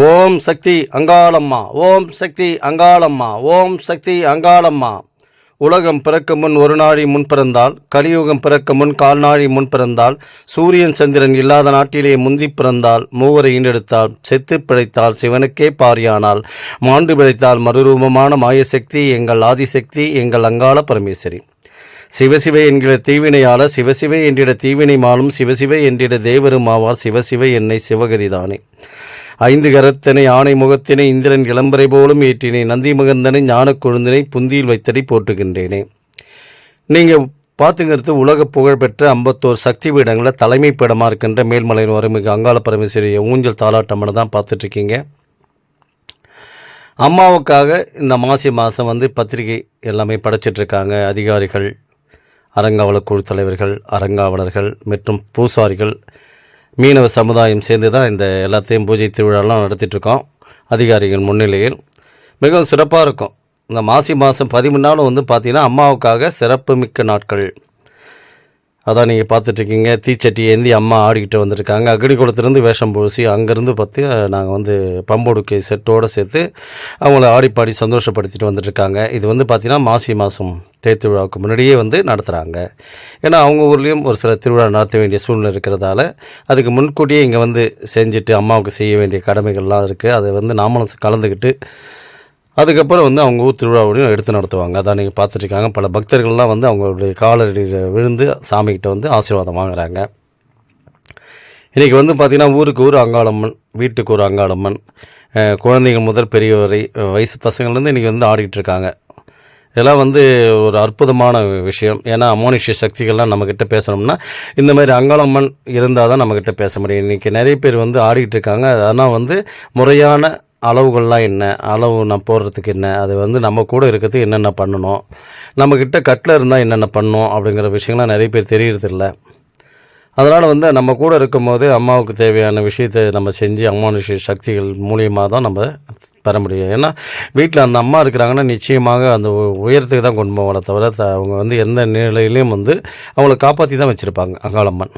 ஓம் சக்தி அங்காளம்மா ஓம் சக்தி அங்காளம்மா ஓம் சக்தி அங்காளம்மா. உலகம் பிறக்க முன் ஒரு நாழி முன் பிறந்தால் கலியுகம் பிறக்க முன் கால்நாழி முன் பிறந்தால் சூரியன் சந்திரன் இல்லாத நாட்டிலே முந்தி பிறந்தால் மூவரை ஈண்டெடுத்தால் செத்து பிழைத்தால் சிவனுக்கே பாரியானால் மாண்டு பிழைத்தால் மறுரூபமான மாயசக்தி எங்கள் ஆதிசக்தி எங்கள் அங்காள பரமேஸ்வரி. சிவசிவை என்கிற தீவினையாள சிவசிவை என்றிட தீவினை மாலும் சிவசிவை என்றிட தேவரும் ஆவார் சிவசிவை என்னை சிவகதிதானே ஐந்து கரத்தனை ஆணை முகத்தினை இந்திரன் இளம்பரை போலும் ஏற்றினை நந்தி மகந்தனை ஞானக் கொழுந்தினை புந்தியில் வைத்தடி போட்டுகின்றேனே நீங்கள் பார்த்துங்கிறது உலக புகழ்பெற்ற ஐம்பத்தோரு சக்தி பீடங்களில் தலைமை பீடமாக இருக்கின்ற மேல்மலையின் வறுமைக்கு அங்காள பரமேஸ்வரிய ஊஞ்சல் தாலாட்டம்னு தான் பார்த்துட்ருக்கீங்க. அம்மாவுக்காக இந்த மாசி மாதம் வந்து பத்திரிகை எல்லாமே படைச்சிட்ருக்காங்க. அதிகாரிகள் அறங்காவலர் குழு தலைவர்கள் அறங்காவலர்கள் மற்றும் பூசாரிகள் மீனவ சமுதாயம் சேர்ந்து தான் இந்த எல்லாத்தையும் பூஜை திருவிழாலாம் நடத்திட்டுருக்கோம். அதிகாரிகள் முன்னிலையில். மிகவும் சிறப்பாக இருக்கும். இந்த மாசி மாதம் பதிமூணு நாளும் வந்து பார்த்திங்கன்னா அம்மாவுக்காக சிறப்பு மிக்க நாட்கள். அதான் நீங்கள் பார்த்துட்ருக்கீங்க. தீச்சட்டி ஏந்தி அம்மா ஆடிக்கிட்டு வந்திருக்காங்க. அக்னிகுளத்துலேருந்து வேஷம் பூசி அங்கேருந்து பார்த்து நாங்கள் வந்து பம்போடுக்கு செட்டோடு சேர்த்து அவங்கள ஆடி பாடி சந்தோஷப்படுத்திட்டு வந்துட்டுருக்காங்க இது வந்து பார்த்திங்கன்னா மாசி மாதம் தேர் முன்னாடியே வந்து நடத்துகிறாங்க ஏன்னா அவங்க ஊர்லேயும் ஒரு சில திருவிழா நடத்த வேண்டிய சூழ்நிலை இருக்கிறதால அதுக்கு முன்கூட்டியே இங்கே வந்து செஞ்சுட்டு அம்மாவுக்கு செய்ய வேண்டிய கடமைகள்லாம் இருக்குது அதை வந்து நாமளும் கலந்துக்கிட்டு அதுக்கப்புறம் வந்து அவங்க ஊர் திருவிழாவையும் எடுத்து நடத்துவாங்க. அதான் நீங்கள் பார்த்துட்ருக்காங்க. பல பக்தர்கள்லாம் வந்து அவங்களுடைய காலடியில் விழுந்து சாமிக்கிட்ட வந்து ஆசீர்வாதம் வாங்குறாங்க. இன்றைக்கி வந்து பார்த்திங்கன்னா ஊருக்கு ஊர் அங்காளம்மன் வீட்டுக்கு ஒரு அங்காளம்மன் குழந்தைகள் முதல் பெரியவரை வரை வயசு பசங்கள்லேருந்து இன்றைக்கி வந்து ஆடிக்கிட்டு இருக்காங்க இதெல்லாம் வந்து ஒரு அற்புதமான விஷயம். ஏன்னா அமோனிஷ சக்திகள்லாம் நம்மக்கிட்ட பேசணும்னா இந்த மாதிரி அங்காளம்மன் இருந்தால் தான் நம்மக்கிட்ட பேச முடியும். இன்றைக்கி நிறைய பேர் வந்து ஆடிக்கிட்டு இருக்காங்க ஆனால் வந்து முறையான அளவுகள்லாம் என்ன? அளவு நான் போடுறதுக்கு என்ன? அது வந்து நம்ம கூட இருக்கிறதுக்கு என்னென்ன பண்ணணும்? நம்மக்கிட்ட கட்டில் இருந்தால் என்னென்ன பண்ணணும்? அப்படிங்கிற விஷயங்கள்லாம் நிறைய பேர் தெரியறதில்ல. அதனால் வந்து நம்ம கூட இருக்கும்போது அம்மாவுக்கு தேவையான விஷயத்தை நம்ம செஞ்சு அம்மானுஷ சக்திகள் மூலியமாக தான் நம்ம பெற முடியும். ஏன்னா வீட்டில் அந்த அம்மா இருக்கிறாங்கன்னா நிச்சயமாக அந்த உயரத்துக்கு தான் கொண்டு போவாங்களே தவிர த- அவங்க வந்து எந்த நிலையிலையும் வந்து அவங்கள காப்பாற்றி தான் வச்சுருப்பாங்க அங்காளம்மன்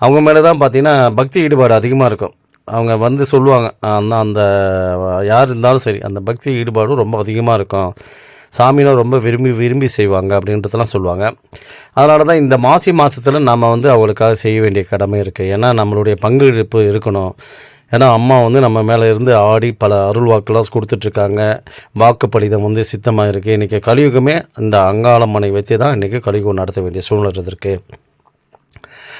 அவங்க மேலே தான் பார்த்திங்கன்னா பக்தி ஈடுபாடு அதிகமாக இருக்கும். அவங்க வந்து சொல்லுவாங்க அந்த அந்த யார் இருந்தாலும் சரி அந்த பக்தி ஈடுபாடும் ரொம்ப அதிகமாக இருக்கும். சாமினா ரொம்ப விரும்பி விரும்பி செய்வாங்க அப்படின்றதெல்லாம் சொல்லுவாங்க. அதனால தான் இந்த மாசி மாதத்தில் நம்ம வந்து அவங்களுக்காக செய்ய வேண்டிய கடமை இருக்குது ஏன்னா நம்மளுடைய பங்களிப்பு இருக்கணும். ஏன்னா அம்மா வந்து நம்ம மேலே இருந்து ஆடி பல அருள் வாக்கெல்லாம் கொடுத்துட்ருக்காங்க. வாக்கு வாக்குப்படிதம் வந்து சித்தமாக இருக்குது இன்றைக்கி கலியுகமே இந்த அங்காளம்மனை வைத்து தான் இன்றைக்கி கலியுகம் நடத்த வேண்டிய சூழ்நிலை இருக்குது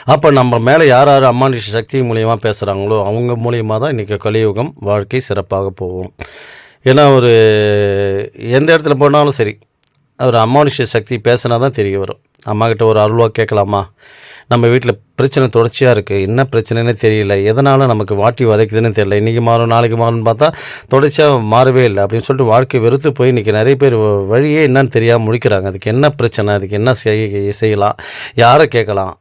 அப்போ நம்ம மேலே யார் யார் அம்மானுஷ சக்தி மூலியமாக பேசுகிறாங்களோ அவங்க மூலியமாக தான் இன்றைக்கி கலியுகம் வாழ்க்கை சிறப்பாக போகும். ஏன்னா ஒரு எந்த இடத்துல போனாலும் சரி ஒரு அம்மானுஷ சக்தி பேசினா தான் தெரிய வரும். அம்மாக்கிட்ட ஒரு அருள்வாக கேட்கலாமா? நம்ம வீட்டில் பிரச்சனை தொடர்ச்சியாக இருக்குது என்ன பிரச்சனைன்னு தெரியல. எதனால் நமக்கு வாட்டி வதைக்குதுன்னு தெரியல. இன்றைக்கி மாறும் நாளைக்கு மாறும்னு பார்த்தா தொடர்ச்சியாக மாறவே இல்லை அப்படின்னு சொல்லிட்டு வாழ்க்கை வெறுத்து போய் இன்றைக்கி நிறைய பேர் வழியே என்னன்னு தெரியாமல் முடிக்கிறாங்க அதுக்கு என்ன பிரச்சனை? அதுக்கு என்ன செய் செய்யலாம்? யாரை கேட்கலாம்?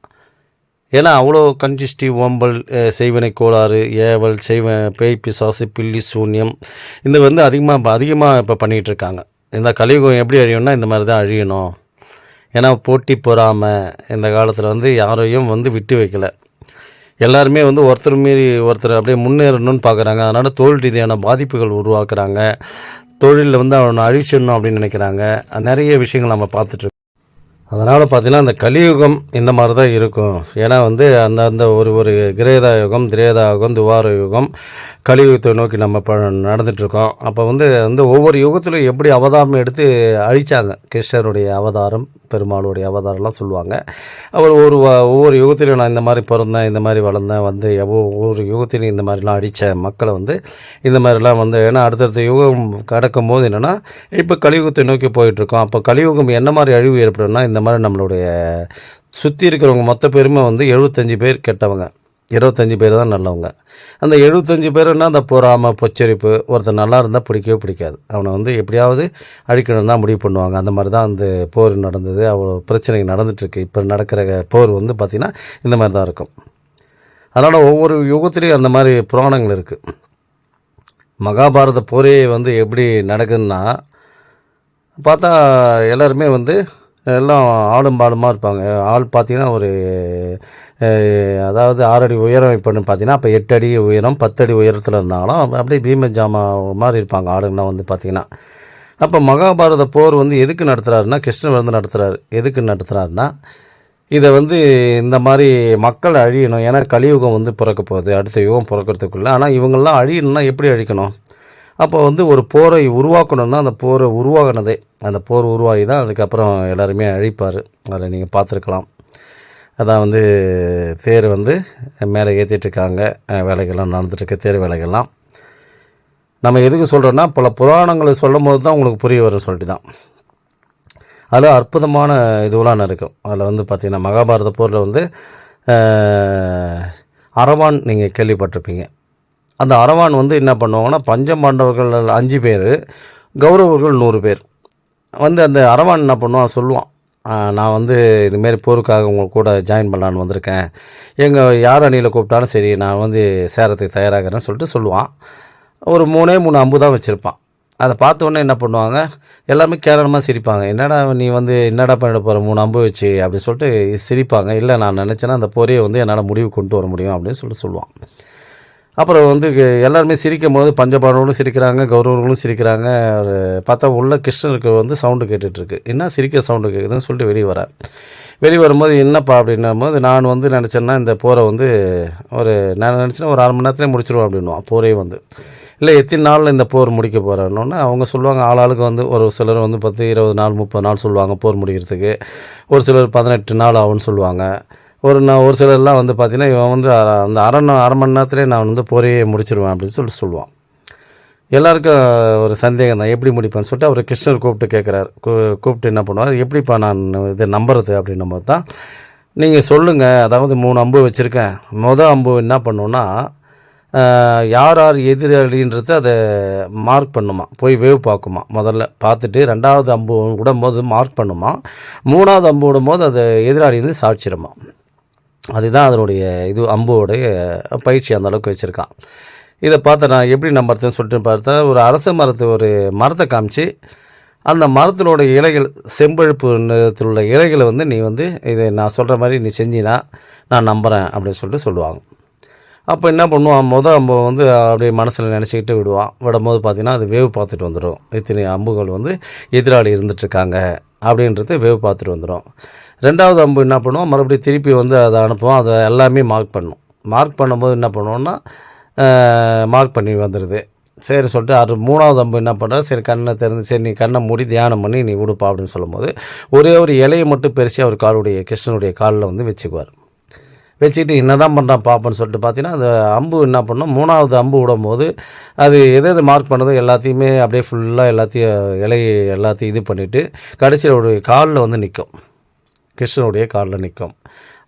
ஏன்னா அவ்வளோ கன்ஜிஸ்டிவ் ஓம்பல் செய்வினை கோளாறு ஏவல் செய்வ பேய் பிசாசு பில்லி சூன்யம் இந்த வந்து அதிகமாக அதிகமாக இப்போ பண்ணிகிட்டு இருக்காங்க இந்த கலியுகம் எப்படி அழியும்னா இந்த மாதிரி தான் அழியணும். ஏன்னா போட்டி பொறாமல் இந்த காலத்தில் வந்து யாரையும் வந்து விட்டு வைக்கலை. எல்லாருமே வந்து ஒருத்தர் மீறி ஒருத்தர் அப்படியே முன்னேறணும்னு பார்க்குறாங்க அதனால் தொழில் ரீதியான பாதிப்புகள் உருவாக்குறாங்க. தொழிலில் வந்து அவனை அழிச்சிடணும் அப்படின்னு நினைக்கிறாங்க. நிறைய விஷயங்கள் நம்ம பார்த்துட்ருக்கோம் அதனால் பார்த்தீங்கன்னா அந்த கலியுகம் இந்த மாதிரி தான் இருக்கும். ஏன்னா வந்து அந்த அந்த ஒரு ஒரு கிரேதா யுகம் திரேதா யுகம் துவார யுகம் கலியுகத்தை நோக்கி நம்ம இப்போ நடந்துகிட்ருக்கோம் அப்போ வந்து வந்து ஒவ்வொரு யுகத்திலும் எப்படி அவதாரம் எடுத்து அழிச்சாங்க கிருஷ்ணருடைய அவதாரம்? பெருமாளுடைய அவதாரம்லாம் சொல்லுவாங்க. அவர் ஒரு ஒவ்வொரு யுகத்திலையும் நான் இந்த மாதிரி பிறந்தேன் இந்த மாதிரி வளர்ந்தேன் வந்து ஒவ்வொரு யுகத்திலையும் இந்த மாதிரிலாம் அடித்த மக்களை வந்து இந்த மாதிரிலாம் வந்து ஏன்னா அடுத்தடுத்த யுகம் கடக்கும் போது என்னென்னா இப்போ கலியுகத்தை நோக்கி போயிட்டுருக்கோம். அப்போ கலியுகம் என்ன மாதிரி அழிவு ஏற்படும்னா இந்த மாதிரி நம்மளுடைய சுற்றி இருக்கிறவங்க மொத்த பேருமே வந்து எழுபத்தஞ்சு பேர் கெட்டவங்க. இருபத்தஞ்சி பேர் தான் நல்லவங்க. அந்த எழுபத்தஞ்சு பேருன்னா அந்த பொறாமல் பொச்சரிப்பு ஒருத்தர் நல்லா இருந்தால் பிடிக்கவே பிடிக்காது. அவனை வந்து எப்படியாவது அழிக்கணும் தான் முடிவு பண்ணுவாங்க. அந்த மாதிரி தான் அந்த போர் நடந்தது. அவ்வளோ பிரச்சனை நடந்துட்டுருக்கு இப்போ நடக்கிற போர் வந்து பார்த்திங்கன்னா இந்த மாதிரி தான் இருக்கும். அதனால் ஒவ்வொரு யுகத்துலேயும் அந்த மாதிரி புராணங்கள் இருக்குது மகாபாரத போரே வந்து எப்படி நடக்குதுன்னா பார்த்தா எல்லாருமே வந்து எல்லாம் ஆடும் பாடுமாக இருப்பாங்க. ஆள் பார்த்தீங்கன்னா ஒரு அதாவது ஆறடி உயரம் இப்போன்னு பார்த்தீங்கன்னா அப்போ எட்டு அடி உயரம் பத்தடி உயரத்தில் இருந்தாங்களாம் அப்படியே பீம ஜாமா மாதிரி இருப்பாங்க ஆடுங்கலாம் வந்து பார்த்திங்கன்னா அப்போ மகாபாரத போர் வந்து எதுக்கு நடத்துகிறாருன்னா கிருஷ்ணர் வந்து நடத்துகிறாரு எதுக்கு நடத்துகிறாருன்னா இதை வந்து இந்த மாதிரி மக்கள் அழியணும். ஏன்னா கலியுகம் வந்து பிறக்க போகுது அடுத்த யுகம் பிறக்கிறதுக்குள்ளே. ஆனால் இவங்கெல்லாம் அழியணும்னா எப்படி அழிக்கணும்? அப்போ வந்து ஒரு போரை உருவாக்கணும்னா அந்த போரை உருவாகினதே அந்த போர் உருவாகி தான் அதுக்கப்புறம் எல்லாருமே அழிப்பார். அதில் நீங்கள் பார்த்துருக்கலாம். அதான் வந்து தேர் வந்து மேலே ஏற்றிட்டுருக்காங்க வேலைகள்லாம் நடந்துட்டுருக்கு. தேர் வேலைகள்லாம். நம்ம எதுக்கு சொல்கிறோன்னா பல புராணங்களை சொல்லும் போது தான் உங்களுக்கு புரிய வரும் சொல்லிட்டு தான் அதில் அற்புதமான இதுவெலாம் இருக்கும் அதில் வந்து பார்த்திங்கன்னா மகாபாரத போரில் வந்து அரவான் நீங்கள் கேள்விப்பட்டிருப்பீங்க. அந்த அரவான் வந்து என்ன பண்ணுவாங்கன்னா பஞ்சபாண்டவர்கள் அஞ்சு பேர் கௌரவர்கள் நூறு பேர். வந்து அந்த அரவான் என்ன பண்ணுவான் சொல்லுவான் நான் வந்து இதுமாரி போருக்காக உங்கள் கூட ஜாயின் பண்ணலான்னு வந்திருக்கேன். எங்கள் யார் அணியில் கூப்பிட்டாலும் சரி நான் வந்து சேரத்துக்கு தயாராகிறேன்னு சொல்லிட்டு சொல்லுவான். ஒரு மூணே மூணு அம்பு தான் வச்சுருப்பான். அதை பார்த்த உடனே என்ன பண்ணுவாங்க எல்லாமே கேரளமாக சிரிப்பாங்க. என்னடா நீ வந்து என்னடா பண்ணிட போகிற மூணு அம்பு வச்சு? அப்படின்னு சொல்லிட்டு சிரிப்பாங்க. இல்லை நான் நினச்சேன்னா அந்த போரையை வந்து என்னால் முடிவு கொண்டு வர முடியும் அப்படின்னு சொல்லிட்டு சொல்லுவான். அப்புறம் வந்து எல்லாருமே சிரிக்கும் போது பஞ்சபாண்டவர்களும் சிரிக்கிறாங்க கௌரவர்களும் சிரிக்கிறாங்க. பார்த்தா உள்ள கிருஷ்ணருக்கு வந்து சவுண்டு கேட்டுட்ருக்கு. என்ன சிரிக்க சவுண்டு கேட்குதுன்னு சொல்லிட்டு வெளியே வரேன் வெளியே வரும்போது என்னப்பா அப்படின்னும் போது நான் வந்து நினச்சேன்னா இந்த போரை வந்து ஒரு நான் நினச்சேன்னா ஒரு அரை மணி நேரத்துலேயே முடிச்சிருவோம் அப்படின்னுவான் போரே வந்து. இல்லை எத்தனை நாளில் இந்த போர் முடிக்க போகிறோன்னு அவங்க சொல்லுவாங்க. ஆள் ஆளுக்கு வந்து ஒரு சிலர் வந்து பத்து இருபது நாள் முப்பது நாள் சொல்லுவாங்க போர் முடிக்கிறதுக்கு. ஒரு சிலர் பதினெட்டு நாள் ஆகும்னு சொல்லுவாங்க. ஒரு நான் ஒரு சிலர்லாம் வந்து பார்த்தீங்கன்னா இவன் வந்து அந்த அரை அரை மணி நேரத்துலேயே நான் வந்து போரையே முடிச்சிருவேன் அப்படின்னு சொல்லிட்டு சொல்லுவான். எல்லாருக்கும் ஒரு சந்தேகம் தான். எப்படி முடிப்பேன்னு சொல்லிட்டு அவர் கிருஷ்ணர் கூப்பிட்டு கேட்குறாரு கூப்பிட்டு என்ன பண்ணுவார்? எப்படிப்பா நான் இதை நம்புறது அப்படின்னும் போது தான் நீங்கள் சொல்லுங்கள் அதாவது மூணு அம்பு வச்சுருக்கேன். மொதல் அம்பு என்ன பண்ணுன்னா யார் யார் எதிராளின்றது அதை மார்க் பண்ணுமா. போய் வேவ் பார்க்குமா. முதல்ல பார்த்துட்டு ரெண்டாவது அம்பு விடும்போது மார்க் பண்ணுமா. மூணாவது அம்பு விடும்போது அதை எதிராளி வந்து சாட்சிடுமா. அதுதான் அதனுடைய இது அம்புவோடைய பயிற்சி அந்த அளவுக்கு வச்சுருக்கான். இதை பார்த்து நான் எப்படி நம்புறதுன்னு சொல்லிட்டு பார்த்தா ஒரு அரச மரத்து ஒரு மரத்தை காமிச்சு அந்த மரத்தினுடைய இலைகள் செம்பழுப்பு நிறத்தில் உள்ள இலைகளை வந்து நீ வந்து இதை நான் சொல்கிற மாதிரி நீ செஞ்சினா நான் நம்புகிறேன் அப்படின்னு சொல்லிட்டு சொல்லுவாங்க. அப்போ என்ன பண்ணுவான்? மொதல் அம்பு வந்து அப்படியே மனசில் நினச்சிக்கிட்டு விடுவான். விடும்போது பார்த்தீங்கன்னா அது வேவு பார்த்துட்டு வந்துடும் இத்தனை அம்புகள் வந்து எதிராளி இருந்துட்டுருக்காங்க அப்படின்றது வேவு பார்த்துட்டு வந்துடும் ரெண்டாவது அம்பு என்ன பண்ணுவோம்? மறுபடியும் திருப்பி வந்து அதை அனுப்புவோம். அதை எல்லாமே மார்க் பண்ணும் மார்க் பண்ணும்போது என்ன பண்ணுவோன்னா மார்க் பண்ணி வந்துடுது சரி சொல்லிட்டு அது மூணாவது அம்பு என்ன பண்ணுறா சரி கண்ணை திறந்து சரி நீ கண்ணை மூடி தியானம் பண்ணி நீ விடுப்பா அப்படின்னு சொல்லும்போது ஒரே ஒரு இலையை மட்டும் பெருசி அவர் காலுடைய கிருஷ்ணனுடைய காலில் வந்து வச்சுக்குவார். வச்சுக்கிட்டு என்ன தான் பண்ணுறான் பாப்பன்னு சொல்லிட்டு பார்த்தீங்கன்னா அந்த அம்பு என்ன பண்ணும்? மூணாவது அம்பு விடும்போது அது எது எது மார்க் பண்ணதோ எல்லாத்தையுமே அப்படியே ஃபுல்லாக எல்லாத்தையும் இலையை எல்லாத்தையும் இது பண்ணிவிட்டு கடைசியில் ஒரு காலில் வந்து நிற்கும். கிருஷ்ணனுடைய காலில் நிற்கும்.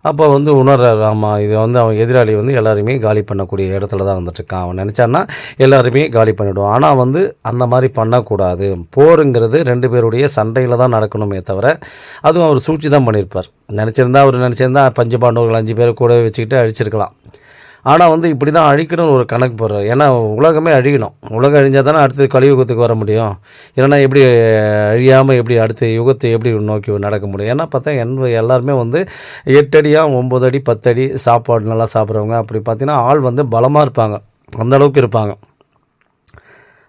அப்போ வந்து உணர்றாரு ஆமாம் இது வந்து அவன் எதிராளி வந்து எல்லாருமே காலி பண்ணக்கூடிய இடத்துல தான் வந்துட்டுருக்கான். அவன் நினச்சான்னா எல்லாருமே காலி பண்ணிவிடுவான் ஆனால் வந்து அந்த மாதிரி பண்ணக்கூடாது. போருங்கிறது ரெண்டு பேருடைய சண்டையில் தான் நடக்கணுமே தவிர அதுவும் அவர் சூழ்ச்சி தான் பண்ணியிருப்பார். நினச்சிருந்தா அவர் நினச்சிருந்தா பஞ்சபாண்டவர்கள் அஞ்சு பேர் கூட வச்சுக்கிட்டு அழிச்சிருக்கலாம். ஆனால் வந்து இப்படி தான் அழிக்கணும்னு ஒரு கணக்கு போடுறோம் ஏன்னா உலகமே அழியணும். உலகம் அழிஞ்சால் தானே அடுத்து கலியுகத்துக்கு வர முடியும். இல்லைன்னா எப்படி அழியாமல் எப்படி அடுத்த யுகத்தை எப்படி நோக்கி நடக்க முடியும்? ஏன்னா பார்த்தா என் எல்லாருமே வந்து எட்டு அடியாக ஒம்பது அடி பத்து அடி சாப்பாடு நல்லா சாப்பிட்றவங்க. அப்படி பார்த்தீங்கன்னா ஆள் வந்து பலமாக இருப்பாங்க. அந்தளவுக்கு இருப்பாங்க.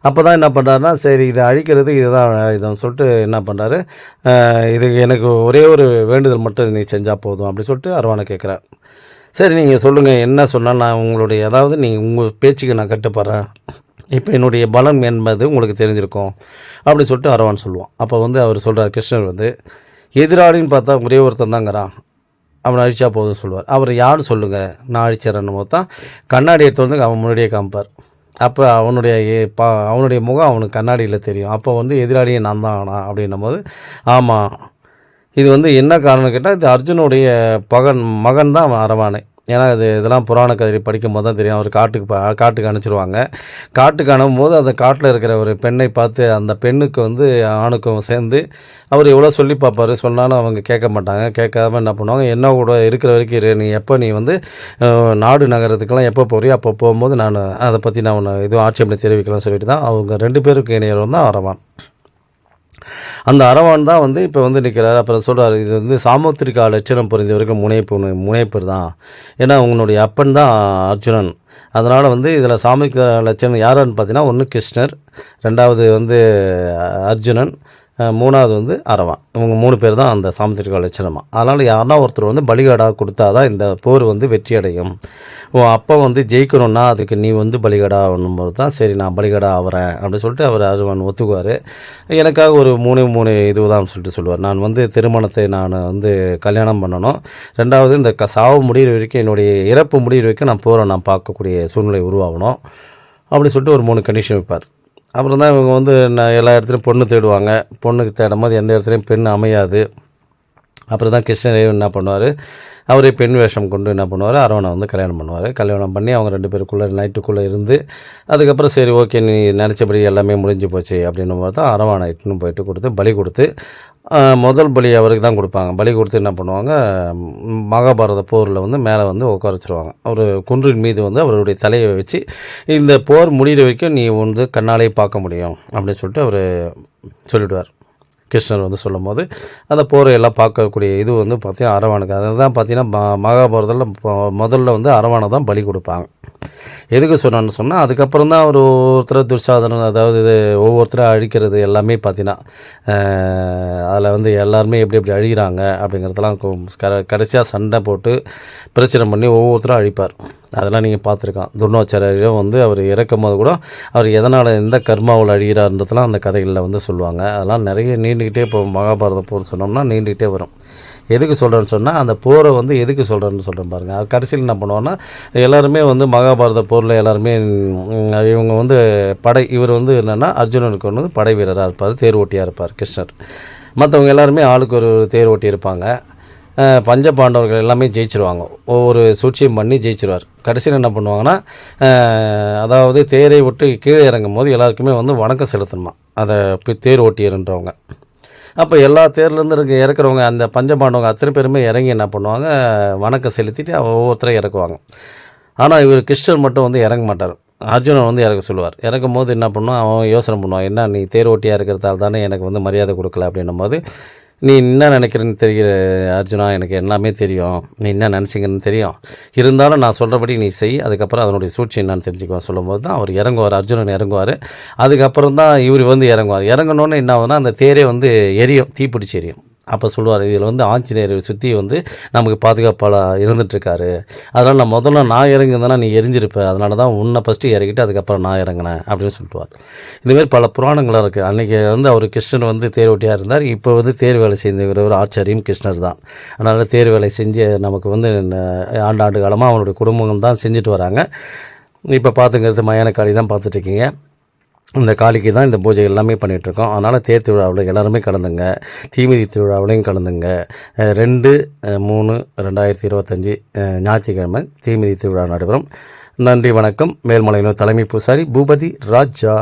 அப்போ தான் என்ன பண்ணுறாருனா சரி இதை அழிக்கிறது இதுதான் இதை சொல்லிட்டு என்ன பண்ணுறாரு இது எனக்கு ஒரே ஒரு வேண்டுதல் மட்டும் நீ செஞ்சால் போதும் அப்படி சொல்லிட்டு அரவானை கேட்குறாரு. சரி நீங்கள் சொல்லுங்கள் என்ன சொன்னால் நான் உங்களுடைய அதாவது நீங்கள் உங்கள் பேச்சுக்கு நான் கட்டுப்படுறேன். இப்போ என்னுடைய பலம் என்பது உங்களுக்கு தெரிஞ்சிருக்கும். அப்படி சொல்லிட்டு அரவான் சொல்லுவான். அப்போ வந்து அவர் சொல்கிறார் கிருஷ்ணர் வந்து எதிராளின்னு பார்த்தா ஒரே ஒருத்தன் தாங்கிறான் அவனை அழிச்சா போதும் சொல்லுவார். அவர் யார் சொல்லுங்கள் நான் அழிச்சிடறேன்னு போது தான் கண்ணாடி எடுத்து வந்து அவன் முன்னாடியே காமிப்பார். அப்போ அவனுடைய பா அவனுடைய முகம் அவனுக்கு கண்ணாடியில் தெரியும். அப்போ வந்து எதிராளியை நான் தான் ஆனா. அப்படின்னும் போது ஆமாம் இது வந்து என்ன காரணம் கேட்டால் இது அர்ஜுனுடைய பகன் மகன் தான் அவன் அரவானை ஏன்னா இது இதெல்லாம் புராண கதை படிக்கும் போது தான் தெரியும். அவர் காட்டுக்கு பா காட்டுக்கு அனுப்பிச்சிருவாங்க. காட்டுக்கு அனுப்பும்போது அந்த காட்டில் இருக்கிற ஒரு பெண்ணை பார்த்து அந்த பெண்ணுக்கு வந்து ஆணுக்கும் சேர்ந்து அவர் எவ்வளோ சொல்லி பார்ப்பாரு சொன்னாலும் அவங்க கேட்க மாட்டாங்க. கேட்காம என்ன பண்ணுவாங்க? என்ன கூட இருக்கிற வரைக்கும் இரு நீ எப்போ நீ வந்து நாடு நகரத்துக்கெல்லாம் எப்போ போறியோ அப்போ போகும்போது நான் அதை பற்றி நான் ஒன்று எதுவும் ஆட்சேபனை தெரிவிக்கலாம்னு சொல்லிட்டு தான் அவங்க ரெண்டு பேருக்கு இணையரும் தான் அரவான் அந்த அரவான் தான் வந்து இப்போ வந்து நிற்கிறார் அப்புறம் சொல்கிறார் இது வந்து சாமுத்திரிகா லட்சணம் புரிந்தவருக்கு முனைப்பு முனைப்பர் தான். ஏன்னா உங்களுடைய அப்பன் தான் அர்ஜுனன். அதனால் வந்து இதில் சாமுத்திரிகா லட்சணம் யாருன்னு பார்த்தீங்கன்னா ஒன்று கிருஷ்ணர் ரெண்டாவது வந்து அர்ஜுனன் மூணாவது வந்து அரவான். இவங்க மூணு பேர் தான் அந்த சாமுத்திரிகா லட்சணமாக அதனால் யாருன்னா ஒருத்தர் வந்து பலிகாடாக கொடுத்தா தான் இந்த போர் வந்து வெற்றி அடையும் உன் அப்பா வந்து ஜெயிக்கணும்னா அதுக்கு நீ வந்து பலிகடா ஆகணும்போது தான் சரி நான் பலிகடா ஆகிறேன் அப்படின்னு சொல்லிட்டு அவர் அருவன் ஒத்துக்குவார். எனக்காக ஒரு மூணு மூணு இதுதான் சொல்லிட்டு சொல்லுவார். நான் வந்து திருமணத்தை நான் வந்து கல்யாணம் பண்ணணும். ரெண்டாவது இந்த க சாவு முடிகிற வரைக்கும் என்னுடைய இறப்பு முடிகிற வரைக்கும் நான் போகிறேன் நான் பார்க்கக்கூடிய சூழ்நிலை உருவாகணும். அப்படி சொல்லிட்டு ஒரு மூணு கண்டிஷன் வைப்பார். அப்புறம் தான் இவங்க வந்து நான் எல்லா இடத்துலையும் பொண்ணு தேடுவாங்க. பொண்ணுக்கு தேடும் போது எந்த இடத்துலையும் பெண் அமையாது. அப்புறம் தான் கிருஷ்ணரே என்ன பண்ணுவார்? அவரே பெண் வேஷம் கொண்டு என்ன பண்ணுவார்? அரவணை வந்து கல்யாணம் பண்ணுவார். கல்யாணம் பண்ணி அவங்க ரெண்டு பேருக்குள்ளே நைட்டுக்குள்ளே இருந்து அதுக்கப்புறம் சரி ஓகே நீ நினச்சபடி எல்லாமே முடிஞ்சு போச்சு அப்படின்னும் போது தான் அரவானை இட்டுன்னு போயிட்டு கொடுத்து பலி கொடுத்து முதல் பலி அவருக்கு தான் கொடுப்பாங்க. பலி கொடுத்து என்ன பண்ணுவாங்க? மகாபாரத போரில் வந்து மேலே வந்து உட்கார வச்சிருவாங்க ஒரு குன்றின் மீது வந்து அவருடைய தலையை வச்சு இந்த போர் முடிகிற வரைக்கும் நீ வந்து கண்ணாலே பார்க்க முடியும் அப்படின்னு சொல்லிட்டு அவர் சொல்லிவிடுவார் கிருஷ்ணர் வந்து சொல்லும்போது அந்த போரை எல்லாம் பார்க்கக்கூடிய இது வந்து பார்த்திங்கன்னா அரவானுக்கு. அதுதான் பார்த்தீங்கன்னா ம- மகாபாரதத்தில் முதல்ல வந்து அரவானை தான் பலி கொடுப்பாங்க. எதுக்கு சொன்னான்னு சொன்னால் அதுக்கப்புறம் தான் அவர் ஒவ்வொருத்தர் துர்சாதனம் அதாவது இது ஒவ்வொருத்தராக அழிக்கிறது எல்லாமே பார்த்தீங்கன்னா அதில் வந்து எல்லாருமே எப்படி எப்படி அழிகிறாங்க அப்படிங்கிறதெல்லாம் க- கடைசியாக சண்டை போட்டு பிரச்சனை பண்ணி ஒவ்வொருத்தரும் அழிப்பார். அதெல்லாம் நீங்கள் பார்த்துருக்கான் துர்ணாச்சாரியம் வந்து அவர் இறக்கும் போது கூட அவர் எதனால் எந்த கர்மாவில் அழிகிறார்ன்றதெல்லாம் அந்த கதைகளில் வந்து சொல்லுவாங்க. அதெல்லாம் நிறைய நீண்டுக்கிட்டே இப்போ மகாபாரத போர் சொன்னோம்னா நீண்டுக்கிட்டே வரும். எதுக்கு சொல்கிறேன்னு சொன்னால் அந்த போரை வந்து எதுக்கு சொல்கிறேன்னு சொல்கிறேன் பாருங்கள் கடைசியில் என்ன பண்ணுவோன்னா எல்லாருமே வந்து மகாபாரத போரில் எல்லாருமே இவங்க வந்து படை இவர் வந்து என்னென்னா அர்ஜுனனுக்கு வந்து படை வீரராக இருப்பார் தேர் ஓட்டியாக இருப்பார் கிருஷ்ணர். மற்றவங்க எல்லாருமே ஆளுக்கு ஒரு தேர் ஓட்டி இருப்பாங்க. பஞ்ச பாண்டவர்கள் எல்லாமே ஜெயிச்சிருவாங்க. ஒவ்வொரு சூழ்ச்சியும் பண்ணி ஜெயிச்சிருவார். கடைசியில் என்ன பண்ணுவாங்கன்னா அதாவது தேரை விட்டு கீழே இறங்கும் போது எல்லாருக்குமே வந்து வணக்கம் செலுத்தணுமா? அதை தேர் ஓட்டியருன்றவங்க அப்போ எல்லா தேர்லேருந்து இருக்க இறக்குறவங்க அந்த பஞ்சபாண்டவங்க அத்தனை பேருமே இறங்கி என்ன பண்ணுவாங்க? வணக்கம் செலுத்திட்டு ஒவ்வொருத்தரும் இறக்குவாங்க. ஆனால் இவர் கிருஷ்ணர் மட்டும் வந்து இறங்க மாட்டார். அர்ஜுனன் வந்து இறக்க சொல்லுவார். இறக்கும் போது என்ன பண்ணுவான்? அவன் யோசனை பண்ணுவான் என்ன நீ தேர் ஓட்டியாக இருக்கிறதால தானே எனக்கு வந்து மரியாதை கொடுக்கல? அப்படின்னும் போது நீ என்ன நினைக்கிறேன்னு தெரிய அர்ஜுனா எனக்கு எல்லாமே தெரியும். நீ என்ன நினச்சிங்கன்னு தெரியும். இருந்தாலும் நான் சொல்கிறபடி நீ செய். அதுக்கப்புறம் அதனுடைய சூழ்ச்சி என்னன்னு தெரிஞ்சுக்கோ சொல்லும்போது தான் அவர் இறங்குவார் அர்ஜுனன் இறங்குவார். அதுக்கப்புறம் தான் இவர் வந்து இறங்குவார். இறங்கணுன்னு என்ன ஆகுதுன்னா அந்த தேரே வந்து எரியும் தீப்பிடிச்சி எரியும். அப்போ சொல்லுவார் இதில் வந்து ஆஞ்சநேயர் சுற்றி வந்து நமக்கு பாதுகாப்பாக இருந்துகிட்ருக்காரு அதனால் நான் முதல்ல நான் இறங்கியிருந்தேன்னா நீ எரிஞ்சிருப்ப. அதனால தான் உன்னை ஃபஸ்ட்டு இறங்கிட்டு அதுக்கப்புறம் நான் இறங்கினேன் அப்படின்னு சொல்லுவார். இதுமாரி பல புராணங்களாக இருக்குது அன்றைக்கி வந்து அவர் கிருஷ்ணன் வந்து தேர்வட்டியாக இருந்தார். இப்போ வந்து தேர் வேலை செய்த ஒரு ஆச்சாரியும் கிருஷ்ணர் தான். அதனால் தேர் வேலை செஞ்சு நமக்கு வந்து ஆண்டாண்டு காலமாக அவனுடைய குடும்பம் தான் செஞ்சுட்டு வராங்க. இப்போ பார்த்துங்கிறது மயான காளி தான் பார்த்துட்ருக்கீங்க இந்த காளிக்கு தான் இந்த பூஜை எல்லாமே பண்ணிகிட்ருக்கோம் அதனால் தேர் திருவிழாவில் எல்லாருமே கலந்துங்க. தீமிதி திருவிழாவிலையும் கலந்துங்க. ரெண்டு மூணு ரெண்டாயிரத்தி இருபத்தஞ்சி ஞாயிற்றுக்கிழமை தீமிதி திருவிழா நடைபெறும். நன்றி வணக்கம். மேல்மலையினர் தலைமை பூசாரி பூபதி ராஜா.